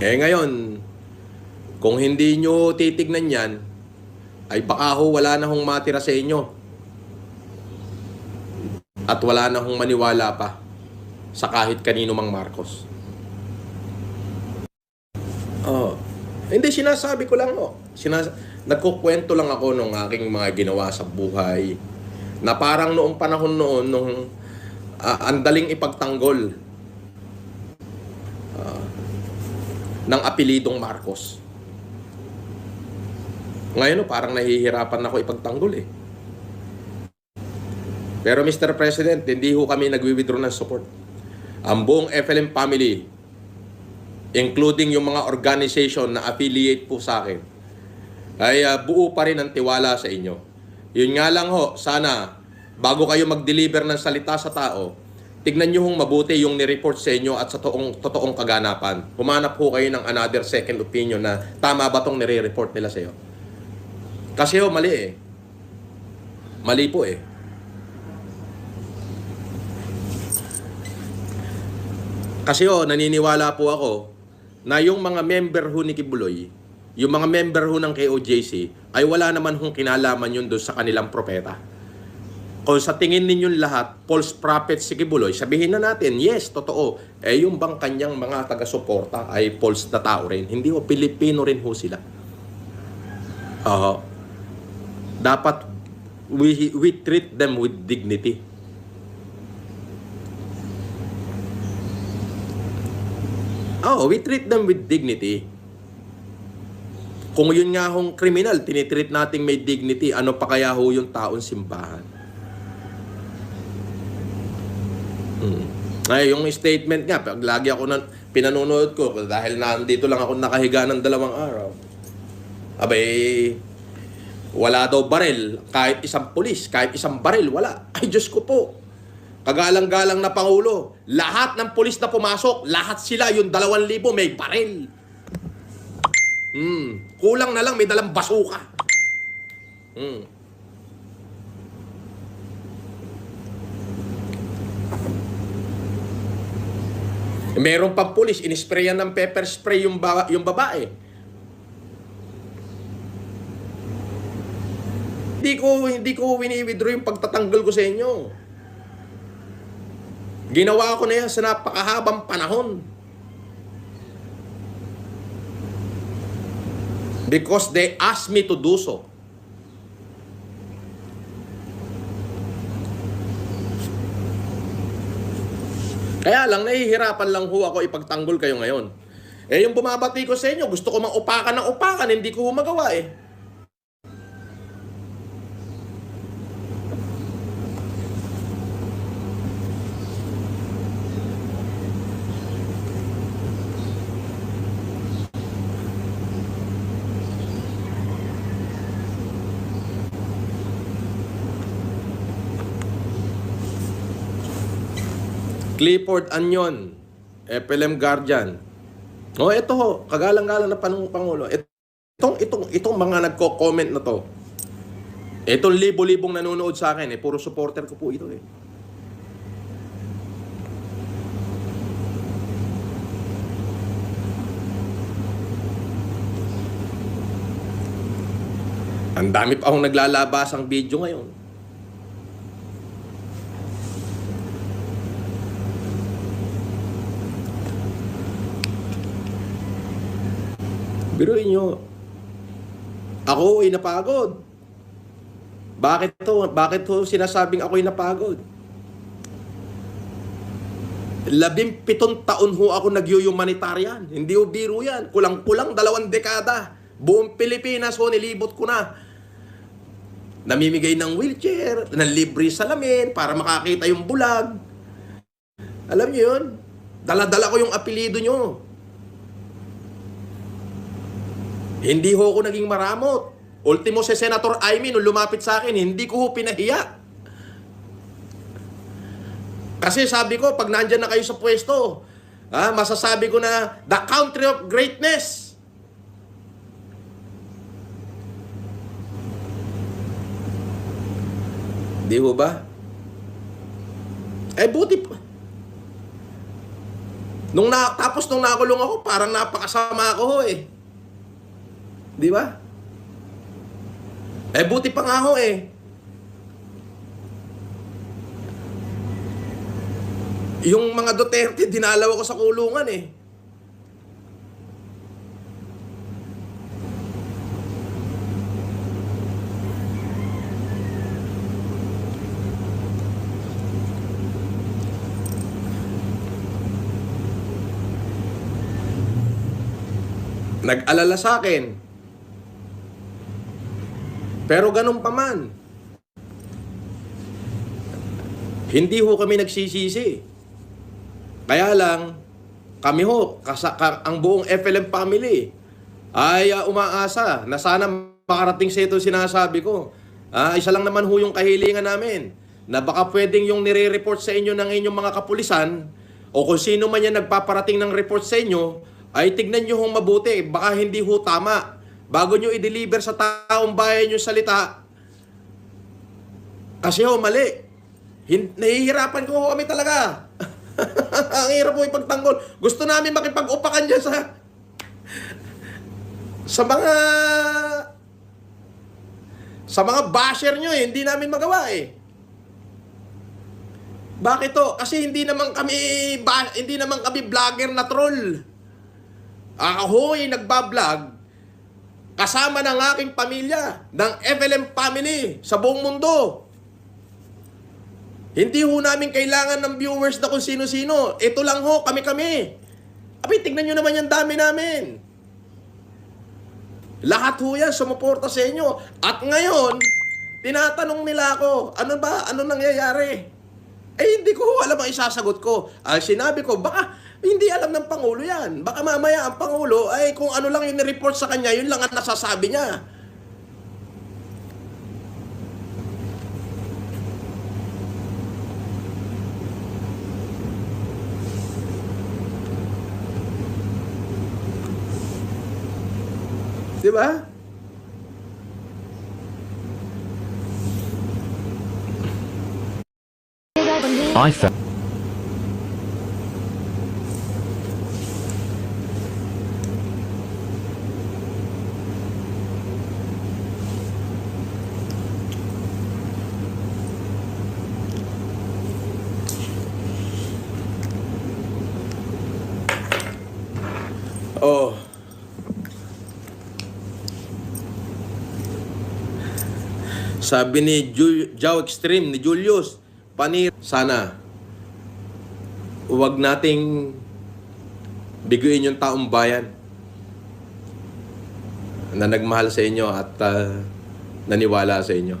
Eh ngayon, kung hindi nyo titignan yan, ay baka ho wala na hong matira sa inyo. At wala na hong maniwala pa sa kahit kanino mang Marcos. Oh. Hindi, sinasabi ko lang ho. Sinas nagkukwento lang ako nung aking mga ginawa sa buhay na parang noong panahon noon nung ah, ang daling ipagtanggol ah, ng apelidong Marcos. Ngayon, oh, parang nahihirapan ako ipagtanggol eh. Pero Mr. President, hindi ho kami nagwi-withdraw ng support. Ang buong FLM family, including yung mga organization na affiliate po sa akin, ay ah, buo pa rin ang tiwala sa inyo. Yun nga lang ho, sana, bago kayo mag-deliver ng salita sa tao, tignan nyo hong mabuti yung nireport sa inyo at sa toong, totoong kaganapan. Humanap ho kayo ng another second opinion na tama ba tong nire-report nila sa iyo. Kasi ho, mali eh. Mali po eh. Kasi ho, naniniwala po ako na yung mga member ho ni Kibuloy, yung mga member ho ng KOJC, ay wala naman hong kinalaman yun doon sa kanilang propeta. Kung sa tingin ninyong lahat, false prophet si Kibuloy, sabihin na natin, yes, totoo. Eh yung bang kanyang mga taga-suporta ay false na tao rin. Hindi ho, Pilipino rin ho sila. Oo. dapat we, we treat them with dignity. Oh, we treat them with dignity. Kung yun nga hong kriminal, tinitreat nating may dignity, ano pa kaya ho yung taon simbahan? Ay, yung statement nga, pag lagi ako nan pinanonood ko, dahil nandito lang ako nakahiga ng dalawang araw. Abay, wala daw baril, kahit isang pulis, kahit isang baril, wala. Ay, Diyos ko po. Kagalang-galang na Pangulo, lahat ng pulis na pumasok, lahat sila, yung dalawang libo, may baril. Hmm. Kulang na lang, may dalang basuka. Hmm. Meron pang pulis, inisprayan ng pepper spray yung, ba- yung babae. Hindi ko hindi ko wini-withdraw yung pagtatanggal ko sa inyo. Ginawa ko na yan sa napakahabang panahon. Because they asked me to do so. Kaya lang, nahihirapan lang ho ako ipagtanggol kayo ngayon. Eh, yung bumabati ko sa inyo, gusto ko maupakan ng upakan, hindi ko magawa eh. Clifford Anyon, FLM Guardian. O oh, ito ho, kagalang-galang na panong Pangulo. Itong, itong, itong mga nagko-comment na to, itong libo-libong nanonood sa akin, eh, puro supporter ko po ito eh. Ang dami pa akong naglalabasang video ngayon. Biruin nyo, ako ay napagod. Bakit to? Bakit to sinasabing ako'y napagod? Labing pitong taon ho ako nag-humanitarian. Hindi ho biro yan. Kulang-kulang dalawang dekada. Buong Pilipinas ho, nilibot ko na. Namimigay ng wheelchair, ng libre salamin para makakita yung bulag. Alam niyo yun? Dala-dala ko yung apelido nyo. Hindi ho ako naging maramot. Ultimo si Senator Aimee nung lumapit sa akin, hindi ko ho pinahiya. Kasi sabi ko, pag nandyan na kayo sa pwesto, ah, masasabi ko na, the country of greatness. Di ho ba? Eh, buti pa. Nung na, tapos nung nakulong ako, parang napakasama ako ho eh. Di ba? Eh, buti pa nga ho eh. Yung mga Duterte, dinalaw ako sa kulungan eh. Nag-alala sa akin. Pero ganun pa man. Hindi ho kami nagsisisi. Kaya lang, kami ho, kasa, ka- ang buong FLM family, ay ah, umaasa na sana makarating sa ito sinasabi ko. Ah, isa lang naman ho yung kahilingan namin na baka pwedeng yung nire-report sa inyo ng inyong mga kapulisan o kung sino man yan nagpaparating ng report sa inyo, ay tignan nyo hong mabuti. Baka hindi ho tama. Bago nyo i-deliver sa taong bayan yung salita, kasi ho, mali. Hin- nahihirapan ko ho kami talaga. Ang hirap po ipagtanggol. Gusto namin makipag-upakan dyan sa sa mga sa mga basher nyo eh, hindi namin magawa eh. Bakit to? Kasi hindi naman kami ba, hindi naman kami vlogger na troll. Ako ay nagbablog kasama ng aking pamilya, ng FLM family sa buong mundo. Hindi ho namin kailangan ng viewers na kung sino-sino. Ito lang ho, kami-kami. Abi, tignan nyo naman yung dami namin. Lahat ho yan, sumuporta sa inyo. At ngayon, tinatanong nila ako, ano ba, ano nangyayari? Eh, hindi ko ho alam ang isasagot ko. Ah, sinabi ko, baka hindi alam ng Pangulo yan. Baka mamaya ang Pangulo ay kung ano lang yung report sa kanya, yun lang ang nasasabi niya. Di ba? I felt Sabi ni Ju- Jow Extreme, ni Julius, panir, sana, huwag nating biguin yung taong bayan na nagmahal sa inyo at ah, naniwala sa inyo.